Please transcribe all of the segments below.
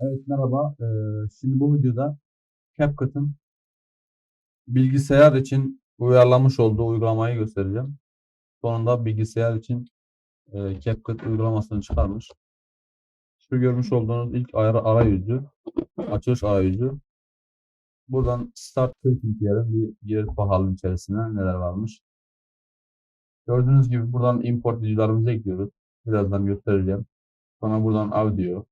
Evet merhaba. Ee, şimdi bu videoda CapCut'ın bilgisayar için uyarlamış olduğu uygulamayı göstereceğim. Sonunda bilgisayar için e, CapCut uygulamasını çıkarmış. Şu görmüş olduğunuz ilk ara, arayüzü, açılış arayüzü. Buradan Start Creating diyelim bir gir bakalım içerisine neler varmış. Gördüğünüz gibi buradan import videolarımızı ekliyoruz. Birazdan göstereceğim. Sonra buradan audio,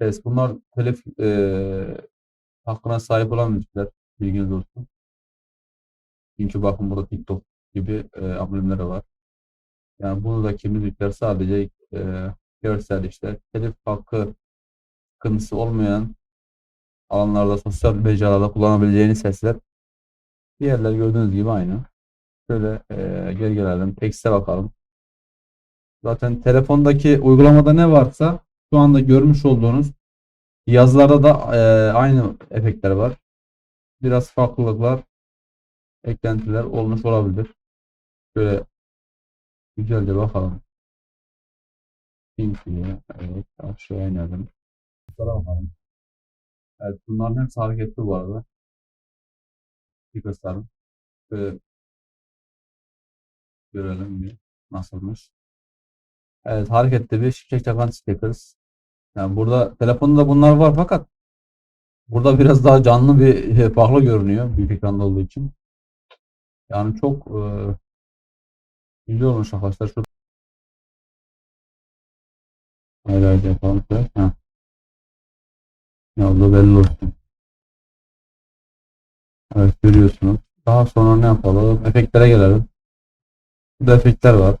ses. Bunlar telif e, hakkına sahip olan müzikler. Bilginiz olsun. Çünkü bakın burada TikTok gibi e, amblemleri var. Yani buradaki müzikler sadece e, görsel işte telif hakkı sıkıntısı olmayan alanlarda sosyal mecralarda kullanabileceğiniz sesler. Diğerler gördüğünüz gibi aynı. Şöyle e, geri gelelim. Tekste bakalım. Zaten telefondaki uygulamada ne varsa şu anda görmüş olduğunuz yazılarda da e, aynı efektler var. Biraz farklılıklar, eklentiler olmuş olabilir. Şöyle güzelce bakalım. Pink diye. Evet, aşağıya inelim. Şuraya bakalım. Evet, bunların hepsi hareketli bu arada. Bir gösterim. Şöyle görelim bir nasılmış. Evet, hareketli bir şimşek çakan stickers. Yani burada telefonda bunlar var fakat burada biraz daha canlı bir farklı görünüyor büyük ekranda olduğu için. Yani çok e, güzel olmuş arkadaşlar. Şu Hayır hayır yapalım şöyle. Heh. Ne oldu belli olsun. Evet görüyorsunuz. Daha sonra ne yapalım? Efektlere gelelim. Burada efektler var.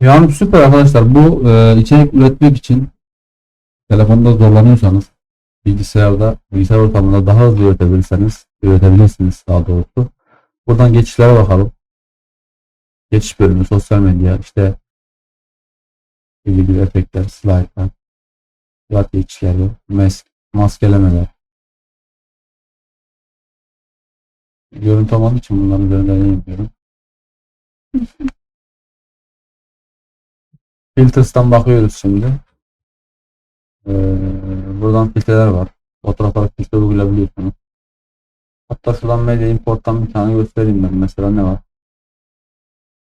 Yani süper arkadaşlar. Bu e, içerik üretmek için telefonda zorlanıyorsanız bilgisayarda, bilgisayar ortamında daha hızlı üretebilirseniz, üretebilirsiniz daha doğrusu. Buradan geçişlere bakalım. Geçiş bölümü, sosyal medya, işte ilgili efektler, slaytlar, slide geçişleri, mes maskelemeler. Görüntü olmadığı için bunların üzerinden yapıyorum. Filters'tan bakıyoruz şimdi. Ee, buradan filtreler var. Fotoğraflara filtre uygulayabiliyorsunuz. Hatta şuradan medya importtan bir tane göstereyim ben. Mesela ne var?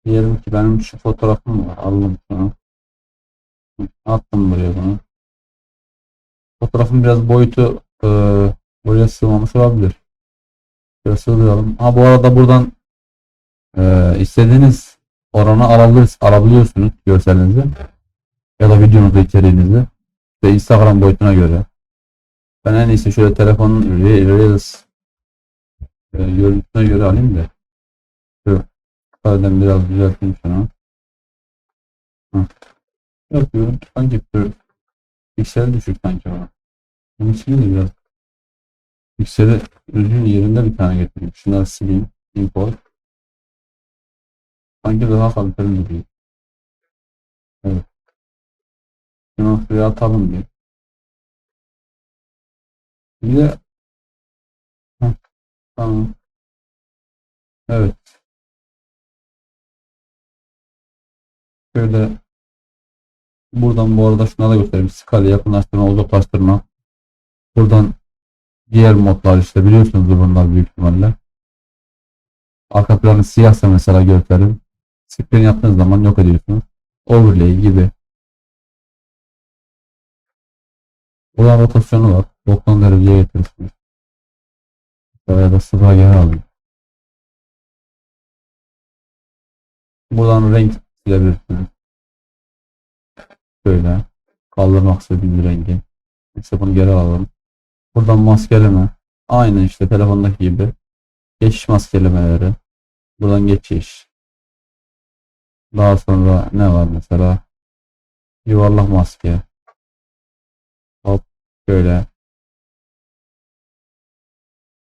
Diyelim ki benim şu fotoğrafım var. Aldım şunu. Attım buraya bunu. Fotoğrafın biraz boyutu e, buraya sığmamış olabilir. Şöyle sığdıralım. Ha bu arada buradan e, istediğiniz oranı alabilir, alabiliyorsunuz görselinizi ya da videonuzu içeriğinizi ve Instagram boyutuna göre. Ben en iyisi şöyle telefonun Re- Reels e, görüntüsüne göre alayım da şu zaten biraz düzelteyim şunu. Hı. Yapıyorum. Sanki bir piksel düşük sanki o. Bunun için de biraz pikseli düzgün yerinde bir tane getireyim. Şunları sileyim. Import. Sanki daha kaliteli duruyor. Evet. Şunu şuraya atalım bir. Bir de tamam. Evet. Şöyle buradan bu arada şuna da göstereyim. Skala yakınlaştırma, uzaklaştırma. Buradan diğer modlar işte biliyorsunuzdur bunlar büyük ihtimalle. Arka planı siyahsa mesela görselin. Screen yaptığınız zaman yok ediyorsunuz. Overlay gibi. Buradan rotasyonu var. 90 dereceye getirirsiniz. Ya da sıfıra geri alın. Buradan renk silebilirsiniz. Böyle. Kaldırmak istediğiniz rengi. İşte bunu geri alalım. Buradan maskeleme. Aynı işte telefondaki gibi. Geçiş maskelemeleri. Buradan geçiş. Daha sonra ne var mesela? Yuvarlak maske. Hop şöyle.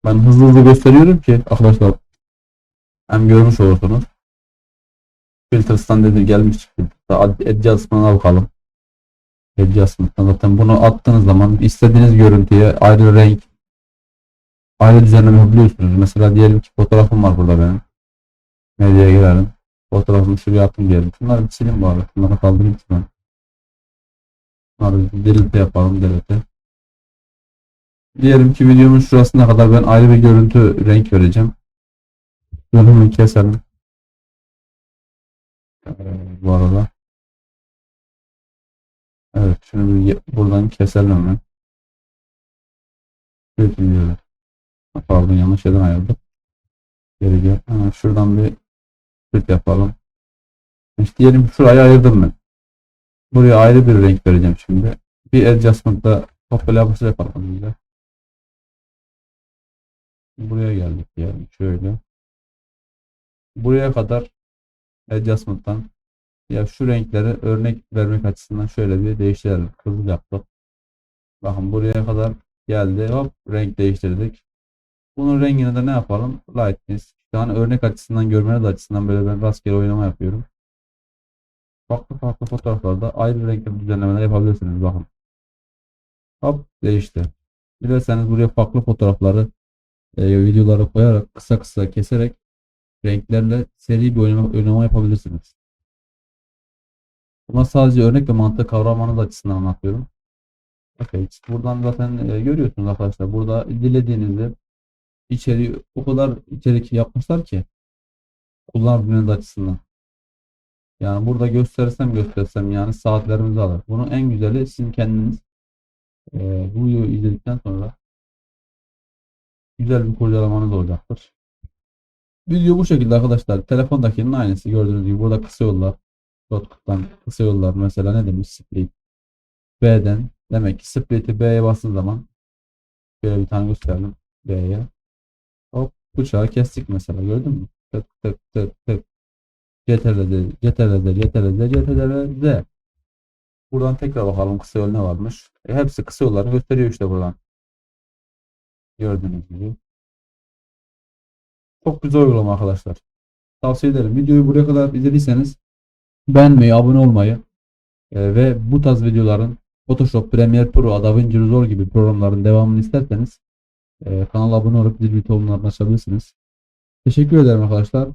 Ben hızlı hızlı gösteriyorum ki arkadaşlar hem görmüş olursunuz. Filters'tan dedi gelmiş çıktı. Adjustment'a bakalım. Adjustment'tan zaten bunu attığınız zaman istediğiniz görüntüye ayrı renk ayrı düzenleme yapabiliyorsunuz. Mesela diyelim ki fotoğrafım var burada benim. Medyaya girelim. Fotoğrafımı şuraya attım diyelim. Bunları bir silin. Bunları kaldırayım ki ben. Bunları delete yapalım delete. Diyelim ki videomun şurasına kadar ben ayrı bir görüntü renk vereceğim. Hemen keselim. Ee, Bu arada. Evet şunu bir buradan keselim hemen. Evet, iyi. Pardon yanlış yerden ayırdım. Geri gel. Hemen şuradan bir split yapalım. İşte diyelim ki şurayı ayırdım ben. Buraya ayrı bir renk vereceğim şimdi. Bir adjustment'da kopyala yapısı yapalım bize. Buraya geldik yani şöyle. Buraya kadar adjustment'tan ya şu renkleri örnek vermek açısından şöyle bir değiştirelim. Kızıl yaptık. Bakın buraya kadar geldi. Hop renk değiştirdik. Bunun rengini de ne yapalım? Lightness. Yani örnek açısından görmeniz açısından böyle ben rastgele oynama yapıyorum. Farklı farklı fotoğraflarda ayrı renkli düzenlemeler yapabilirsiniz. Bakın. Hop değişti. Dilerseniz buraya farklı fotoğrafları e, videolara koyarak kısa kısa keserek renklerle seri bir oynama, oynama yapabilirsiniz. Buna sadece örnek ve mantık kavramanız açısından anlatıyorum. Okay. Buradan zaten e, görüyorsunuz arkadaşlar. Burada dilediğinizde içeriği o kadar içerik yapmışlar ki kullanabilmeniz açısından. Yani burada göstersem göstersem yani saatlerimizi alır. Bunun en güzeli sizin kendiniz e, bu videoyu izledikten sonra güzel bir kurcalamanız olacaktır. Video bu şekilde arkadaşlar. Telefondakinin aynısı gördüğünüz gibi. Burada kısa yollar. Shortcut'tan kısa yollar. Mesela ne demiş? Split. B'den. Demek ki split'i B'ye bastığın zaman şöyle bir tane gösterdim. B'ye. Bıçağı kestik mesela. Gördün mü? Tık tık tık. CTRL, CTRL, CTRL, CTRL, Z. Buradan tekrar bakalım kısa yol ne varmış. E, hepsi kısa yolları gösteriyor işte buradan. Gördüğünüz gibi. Çok güzel uygulama arkadaşlar. Tavsiye ederim. Videoyu buraya kadar izlediyseniz beğenmeyi, abone olmayı e, ve bu tarz videoların Photoshop, Premiere Pro, DaVinci Resolve gibi programların devamını isterseniz e, kanala abone olup zil butonuna açabilirsiniz. Teşekkür ederim arkadaşlar.